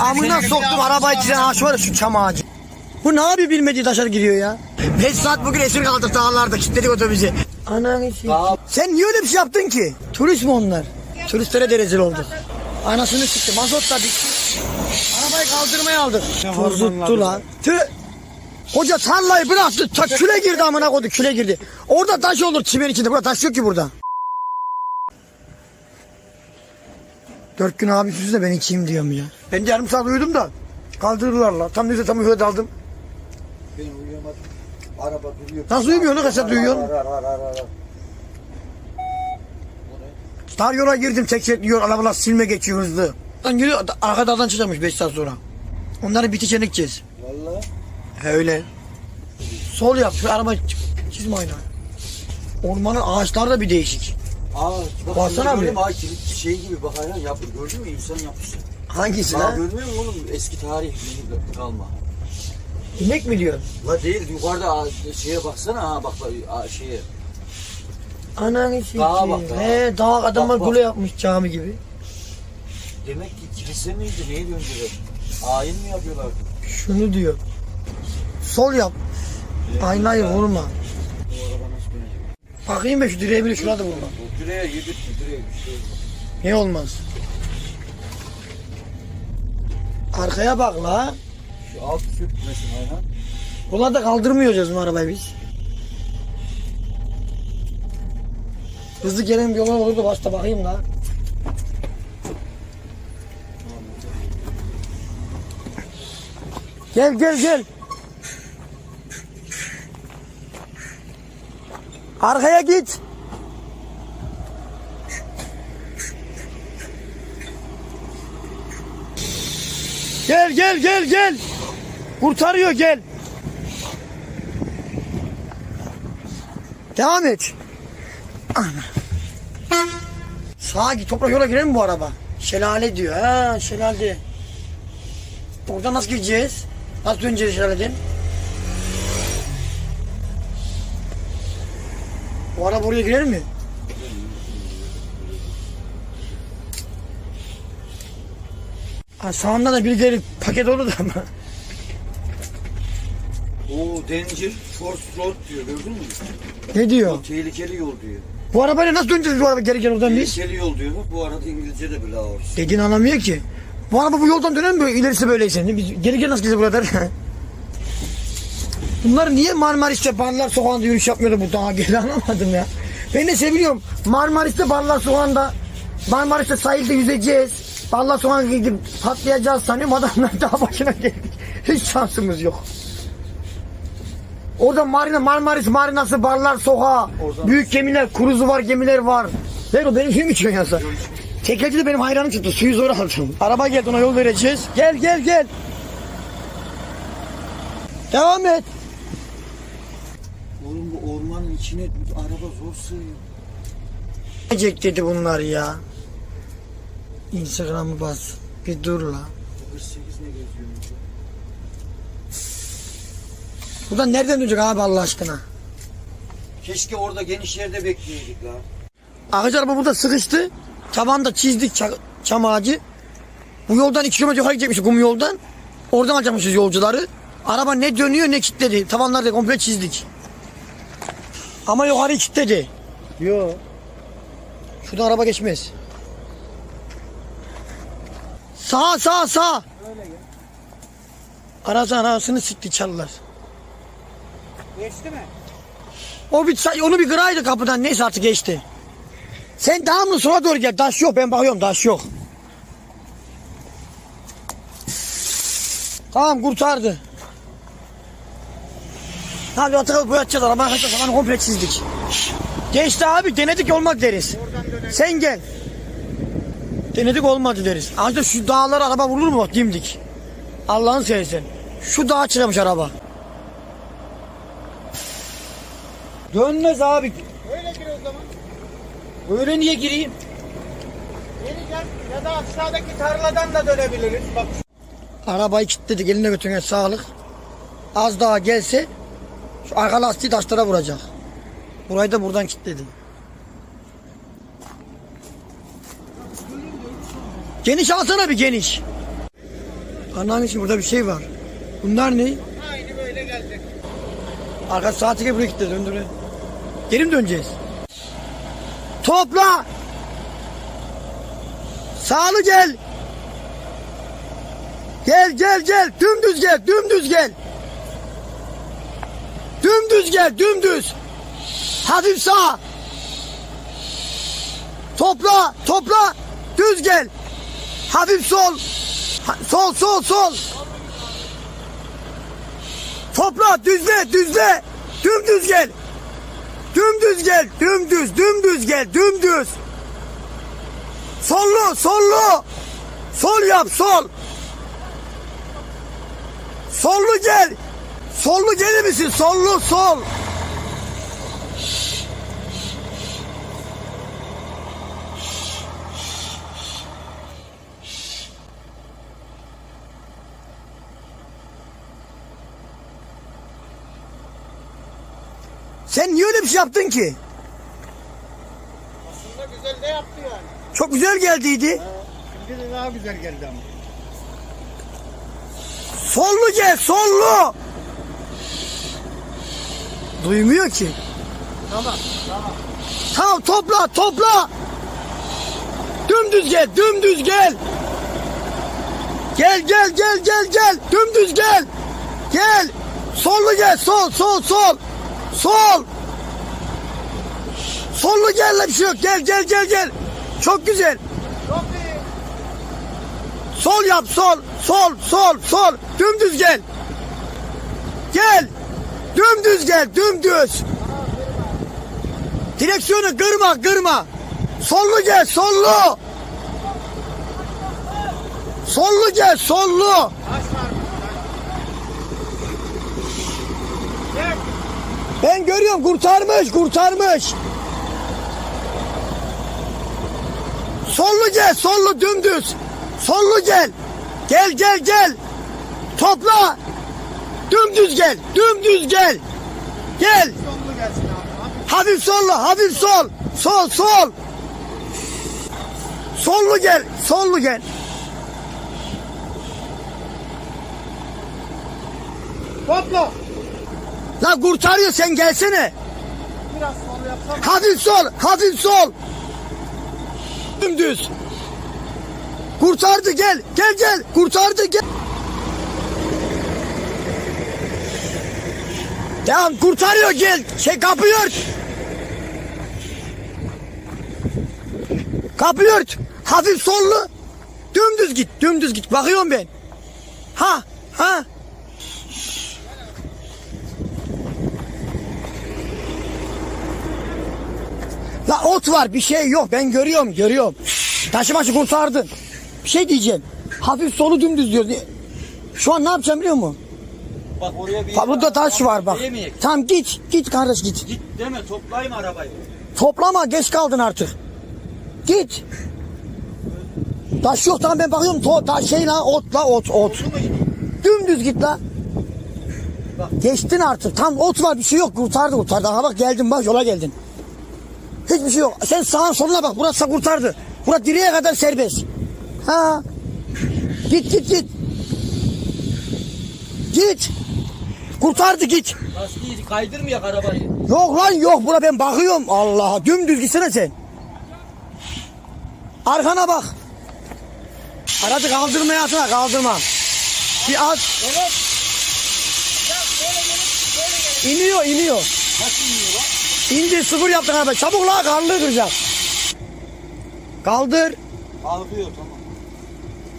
Amına soktum arabayı tren ağaç var ya şu çam ağacı. Bu ne yapıyor bilmediği taşlar giriyor ya. 5 saat bugün esir kaldık dağlarda kilitledik otobüsü. Ananı şey. Sen niye öyle bir şey yaptın ki? Turist mi onlar? Turistlere de rezil olduk. Anasını sıktı. Mazot da bitti. Arabayı kaldırmaya aldık. Tuzuttu lan. Tüh. Koca tarlayı bıraktı. Ta küle girdi amına koydu küle girdi. Orada taş olur çimen içinde. Burada taş yok ki burada. Dört gün abi süzü de ben içeyim diyorum ya. Ben de yarım saat uyudum da. Kaldırdılar la. Tam neyse tam uyuyor daldım. Ben uyuyamadım. Araba duruyor. Nasıl uyumuyorsun kaçta duyuyorsun? Ar ar ar ar ar. Dar yola girdim tek şeritli yol arabalar silme geçiyor hızlı. Lan geliyor arka dağdan çıkacakmış 5 saat sonra. Onları bitişen gideceğiz. Valla. He öyle. Sol yap şu araba çi- çizme ayna. Ormanın ağaçları da bir değişik. Aa, bak Baksana mü? Aa, kilit şey gibi bak aynen yapı gördün mü insan yapısı. Hangisi Aa, lan? görmüyor musun oğlum eski tarih yeni kalma. İnek mi diyorsun? La değil yukarıda aa, şeye baksana ha bak bak aa, şeye. Ananı sikeyim. Dağa bak, dağa. He dağ adamlar Bak, bak. kule yapmış cami gibi. Demek ki kilise miydi neydi önceden? Ayin mi yapıyorlardı? Şunu diyor. Sol yap. Aynayı vurma. Bu araba nasıl dönecek? Bakayım ben şu direğe bile şurada vurma. Bu direğe yedik mi direğe bir şey. Ne olmaz. Arkaya bak la. Şu alt sürtmesin aynen. Buralarda kaldırmayacağız bu arabayı biz. Hızlı gelen bir yola olurdu başta bakayım la. Gel gel gel. Arkaya git. Gel gel gel gel. Kurtarıyor gel. Devam et. Ana. Sağa git toprak yola girer mi bu araba? Şelale diyor. Ha şelale. Oradan nasıl gireceğiz? Nasıl döneceğiz şelaleden? Bu araba oraya girer mi? Ha, sağında da birileri paket olur da ama. Oo Danger Force Road diyor gördün mü? Ne diyor? O tehlikeli yol diyor. Bu arabayla nasıl döneceğiz bu araba geri gel oradan biz? Tehlikeli yol diyor bak bu arada İngilizce de bile ağır. Dediğini anlamıyor ki. Bu araba bu yoldan döner mi? İlerisi böyleyse. Biz geri geri nasıl gideceğiz buradan? Bunlar niye Marmaris'te Barlar Sokağı'nda yürüyüş yapmıyordu bu daha geri anlamadım ya. Ben de seviyorum. Marmaris'te Barlar Sokağı'nda Marmaris'te sahilde yüzeceğiz. Barlar Sokağı'na gidip patlayacağız sanıyorum. Adamlar daha başına geldik. Hiç şansımız yok. Orada marina, Marmaris marinası, barlar sokağı, Oradan- büyük gemiler, kruzu var, gemiler var. Ver o benim suyum içiyorsun ya sen. Tekelci de benim hayranım çıktı. Suyu zor aldım. Araba geldi ona yol vereceğiz. Gel gel gel. Devam et. İçine araba zor sığıyor. Gelecek dedi bunlar ya. Instagram'ı bas. Bir dur la. 48 ne geziyormuş? Buradan nereden dönecek abi Allah aşkına? Keşke orada geniş yerde bekleyeydik la. Ağaç araba burada sıkıştı. Tabanda çizdik ça- çam ağacı. Bu yoldan iki kilometre yukarı gidecekmiş kum yoldan. Oradan alacakmışız yolcuları. Araba ne dönüyor ne kilitledi. Tavanları da komple çizdik. Ama yukarı kilitledi. Yo. Şuradan araba geçmez. Sağ sağ sağ. Arası arasını sikti çalılar. Geçti mi? O bir onu bir kıraydı kapıdan neyse artık geçti. Sen devamlı sola doğru gel. Taş yok ben bakıyorum taş yok. Tamam kurtardı. Hadi atıp boyatacağız araba arkadaşlar falan komple çizdik. Geçti abi denedik olmak deriz. Sen gel. Denedik olmadı deriz. Ancak şu dağlara araba vurulur mu bak dimdik. Allah'ın seversen. Şu dağa çıkmış araba. Dönmez abi. Öyle gir o zaman. Öyle niye gireyim? Geri gel ya da aşağıdaki tarladan da dönebiliriz. Bak Arabayı kilitledik eline götürüne sağlık. Az daha gelse arka lastiği taşlara vuracak. Burayı da buradan kilitledi. Geniş alsana bir geniş. Anam için burada bir şey var. Bunlar ne? Aynı böyle gelecek. Arka sağa çekip buraya gitti döndüre. Geri mi döneceğiz? Topla! Sağlı gel. Gel gel gel. Dümdüz gel. Dümdüz gel. Dümdüz gel. Dümdüz. Hafif sağ. Topla. Topla. Düz gel. Hafif sol. Sol sol sol. Topla düzle düzle. Dümdüz gel. Dümdüz gel. Dümdüz dümdüz gel. Dümdüz. Sollu sollu. Sol yap sol. Sollu gel. Sollu gelir misin? Sollu sol. Sen niye öyle bir şey yaptın ki? Aslında güzel de yaptı yani. Çok güzel geldiydi. Şimdi de daha güzel geldi ama. Sollu gel sollu. Duymuyor ki. Tamam tamam. Tamam topla topla. Dümdüz gel dümdüz gel. Gel gel gel gel gel. Dümdüz gel. Gel. Sollu gel sol sol sol. Sol. Sollu gel bir şey yok. Gel gel gel gel. Çok güzel. Çok iyi. Sol yap sol. Sol sol sol. Dümdüz gel. Gel. Dümdüz gel dümdüz. Direksiyonu kırma kırma. Sollu gel sollu. Sollu gel sollu. Ben görüyorum kurtarmış kurtarmış. Sollu gel sollu dümdüz. Sollu gel. Gel gel gel. Topla. Dümdüz gel. Dümdüz gel. Gel. Hafif. Sollu, hafif sol. Sol, sol. Sollu gel, sollu gel. Topla. La kurtarıyor sen gelsene. Biraz sol yapsam. Hafif sol, hafif sol. Dümdüz. Kurtardı gel, gel gel. Kurtardı gel. Tamam kurtarıyor gel. Şey. Kapıyı ört. Hafif sollu. Dümdüz git, dümdüz git. Bakıyorum ben. Ha, ha. La ot var bir şey yok ben görüyorum görüyorum. Taşı maşı kurtardın. Bir şey diyeceğim. Hafif solu dümdüz diyor. Şu an ne yapacağım biliyor musun? Bak oraya bir... Ha, burada taş var bak. Yemeyek. Tamam git git kardeş git. Git deme toplayayım arabayı. Toplama geç kaldın artık. Git. Taş yok tamam ben bakıyorum to taş şey la ot la ot ot. Dümdüz git la. Geçtin artık. Tam ot var bir şey yok kurtardı kurtardı. Ha bak geldin bak yola geldin. Hiçbir şey yok. Sen sağın soluna bak burası kurtardı. Burası direğe kadar serbest. Ha. Git git git. Git. Kurtardı git. Lastiği kaydırmayak arabayı. Yok lan yok buna ben bakıyorum. Allah dümdüz gitsene sen. Arkana bak. Aracı kaldırmaya atma kaldırma. Bir at. Evet. İniyor iniyor. Nasıl iniyor lan? İnce sıfır yaptın abi. Çabuk la karlı kıracak. Kaldır. Kalkıyor tamam.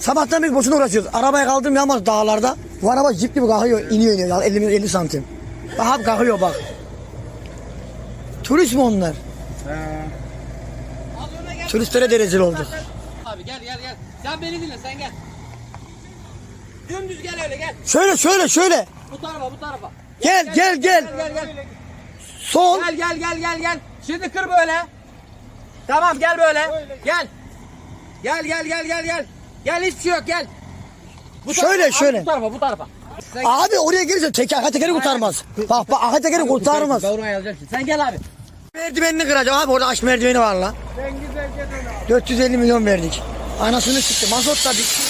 Sabahtan beri boşuna uğraşıyoruz. Arabayı kaldırım yalmaz dağlarda. Bu araba jip gibi kalkıyor. iniyor iniyor. 50, 50 santim. Bak abi kalkıyor bak. Turist mi onlar? Turistlere de rezil olduk. Abi gel gel gel. Sen beni dinle sen gel. Dümdüz gel öyle gel. Şöyle şöyle şöyle. Bu tarafa bu tarafa. Gel gel gel. Gel gel gel. Sol. Gel gel gel gel gel. Şimdi kır böyle. Tamam gel böyle. Gel. Gel gel gel gel gel. Gel hiçbir şey yok gel. Bu Şöyle, abi, şöyle. Bu tarafa bu tarafa. Sen Abi oraya gelirse teker, tekeri kurtarmaz. Bak bak arka tekeri kurtarmaz. Doğru yazacaksın. Sen gel abi. Merdivenini kıracağım abi orada aç merdiveni var la. Sen güzelce dön abi. 450 milyon verdik. Anasını sıktı. Mazot da bitti.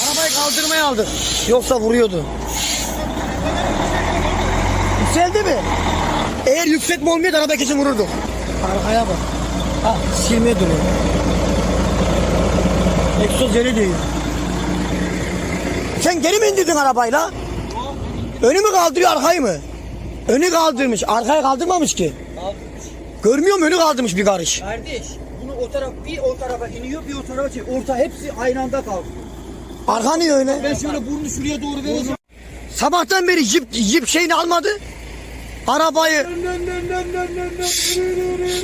Araba arabayı kaldırmaya aldık. Yoksa vuruyordu. Yükseldi mi? Eğer yükseltme olmayaydı araba kesin vururduk. Arkaya bak. Ah silmeye duruyor. Egzoz yeri değil. Sen geri mi indirdin arabayla? Önü mü kaldırıyor arkayı mı? Önü kaldırmış. Arkayı kaldırmamış ki. Görmüyor mu önü kaldırmış bir karış. Kardeş bunu o taraf bir o tarafa iniyor bir o tarafa çekiyor. Orta hepsi aynı anda kalkıyor. Arka niye öyle? Ben şöyle burnu şuraya doğru vereceğim. Sabahtan beri jip, jip şeyini almadı. Arabayı.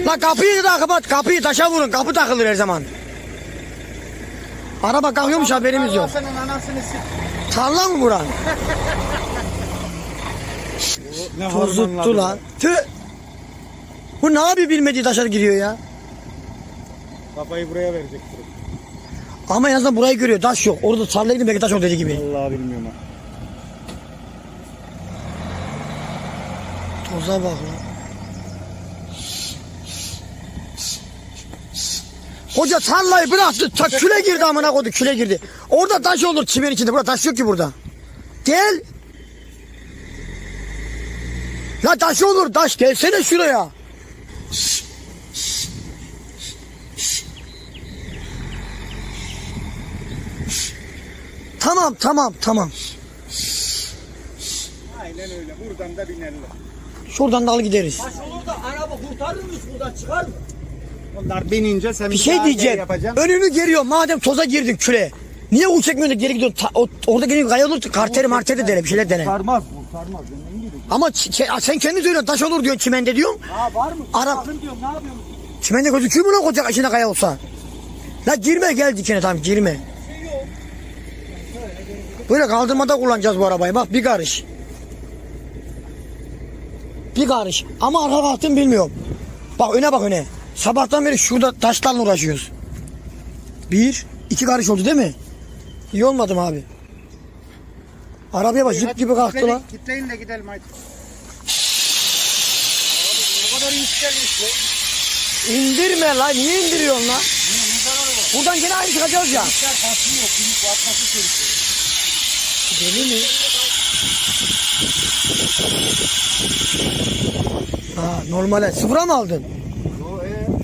La kapıyı da kapat. Kapıyı taşa vurun. Kapı takılır her zaman. Araba kalkıyormuş haberimiz yok. Senin anasını sik. Tarla mı buran? Ne Tozuttu lan. Tüh. Bu ne yapıyor bilmediği taşa giriyor ya. Kafayı buraya verecek. Ama en azından burayı görüyor. Taş yok. Orada tarlaya gidin belki taş yok dediği gibi. Vallahi bilmiyorum. Toza bak lan. Hoca tarlayı bıraktı. Ta küle girdi amına koydu. Küle girdi. Orada taş olur çimen içinde. Burada taş yok ki burada. Gel. La taş olur taş. Gelsene şuraya. Tamam tamam tamam. Aynen öyle. Buradan da binerler. Şuradan dal gideriz. Taş olur da araba kurtarır mıyız buradan çıkar mı? Onlar binince sen Bir şey daha diyeceğim. yapacaksın. Önünü geriyor. Madem toza girdin küle. Niye uç çekmiyorsun da geri gidiyorsun? Ta- o- orada geliyor kaya olur. Karteri marteri dene bir şeyler dene. Sarmaz bu sarmaz. Ama sen kendin söylüyorsun taş olur diyorsun çimende diyorsun. Ha var mı? Ara- Bakın diyorum ne yapıyorsun? Çimende gözüküyor mu lan koca içinde kaya olsa? La girme gel dikene tamam girme. Böyle kaldırmada kullanacağız bu arabayı. Bak bir karış. Bir karış. Ama arka baktım bilmiyorum. Bak öne bak öne. Sabahtan beri şurada taşlarla uğraşıyoruz. Bir, iki karış oldu değil mi? İyi olmadı mı abi? Arabaya bak jip gibi kalktı lan. Kitleyin de gidelim hadi. Ne kadar yükselmiş lan. İndirme lan niye indiriyorsun lan? Buradan gene aynı çıkacağız ya. Deli mi? Ha normale sıfıra mı aldın?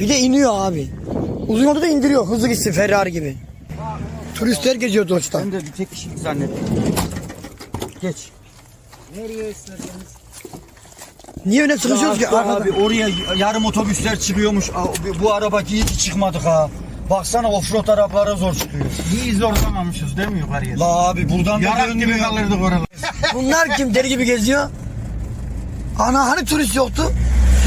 Bir de iniyor abi. Uzun yolda da indiriyor hızlı gitsin Ferrari gibi. Turistler geziyor Dodge'da. Ben de bir tek kişi zannettim. Geç. Nereye isterseniz. Niye öne sıkışıyoruz ki? Ya Arkada. abi oraya yarım otobüsler çıkıyormuş. Bu araba ki çıkmadık ha. Baksana offroad arabalara zor çıkıyor. İyi zorlamamışız değil mi yukarıya? La abi buradan da Yarak gibi kalırdık oralar. Bunlar kim deli gibi geziyor? Ana hani turist yoktu?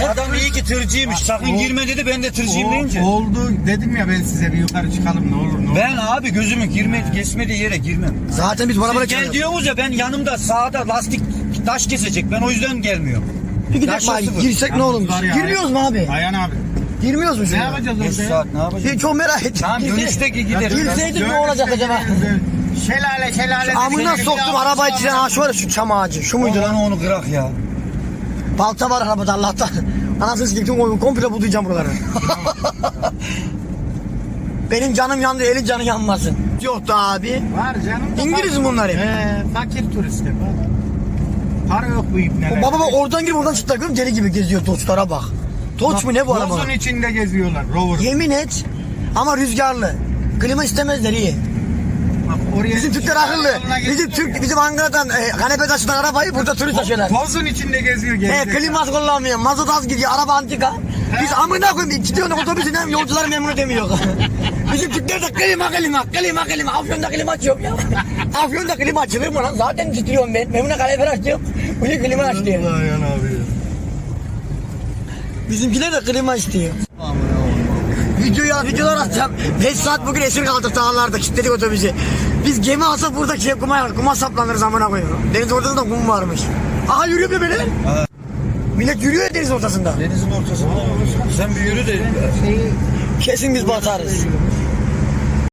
Adam iyi ki tırcıymış. Sakın girme dedi ben de tırcıyım deyince. O- oldu dedim ya ben size bir yukarı çıkalım ne olur ne olur. Ben abi gözümü girme, geçmediği yere girmem. Zaten biz bu arabada Siz gel diyorsunuz ya ben yanımda sağda lastik taş kesecek. Ben o yüzden gelmiyorum. Bir gidelim abi girsek ne olur? Girmiyoruz mu abi? Ayhan abi. Girmiyoruz mu Ne şuraya? yapacağız 5 orada ya? saat ne yapacağız? Ben çok merak ettim. Tamam dönüşte gideriz. Girseydik ne olacak acaba? Şelale şelale. Amına soktum arabayı içine ha şu var şu çam ağacı. Şu muydu lan? Lan onu kırak ya. Balta var arabada Allah'tan. Anasını siktim koyun komple budayacağım buraları. Benim canım yandı elin canı yanmasın. Yoktu abi. Var canım. da İngiliz var. mi bunlar hep? He, fakir turistler. Para yok bu ipneler. Baba bak oradan girip oradan çıktılar görüyor musun? Deli gibi geziyor Toçlara bak. Toç mu ne bu araba? Rozun içinde geziyorlar. Rover. Yemin et ama rüzgarlı. Klima istemezler iyi. Oraya Bizim Türkler akıllı. Bizim Türk, bizim Ankara'dan e, kanepe taşıdan arabayı burada turist taşıyorlar. Tozun içinde geziyor He geziyor. kliması kullanmıyor. Mazot az gidiyor. Araba antika. Biz amına koyayım. Gidiyorsun otobüsün hem yolcuları memnun edemiyor. Bizim Türkler de klima klima klima klima. Afyon'da klima açıyorum ya. Afyon'da klima açılır mı lan? Zaten titriyorum ben. Memnun'a kalefer açıyorum. Bu ne klima aç diyor. Ayhan abi. Bizimkiler de klima istiyor. Videoya videolar atacağım. 5 saat bugün esir kaldık dağlarda kilitledik otobüsü. Biz gemi alsak burada şey, kuma, kuma saplanırız amına koyuyorum. Deniz ortasında kum varmış. Aha yürüyor be böyle. Millet yürüyor ya deniz ortasında. Denizin ortasında. Sen bir yürü de Kesin biz batarız.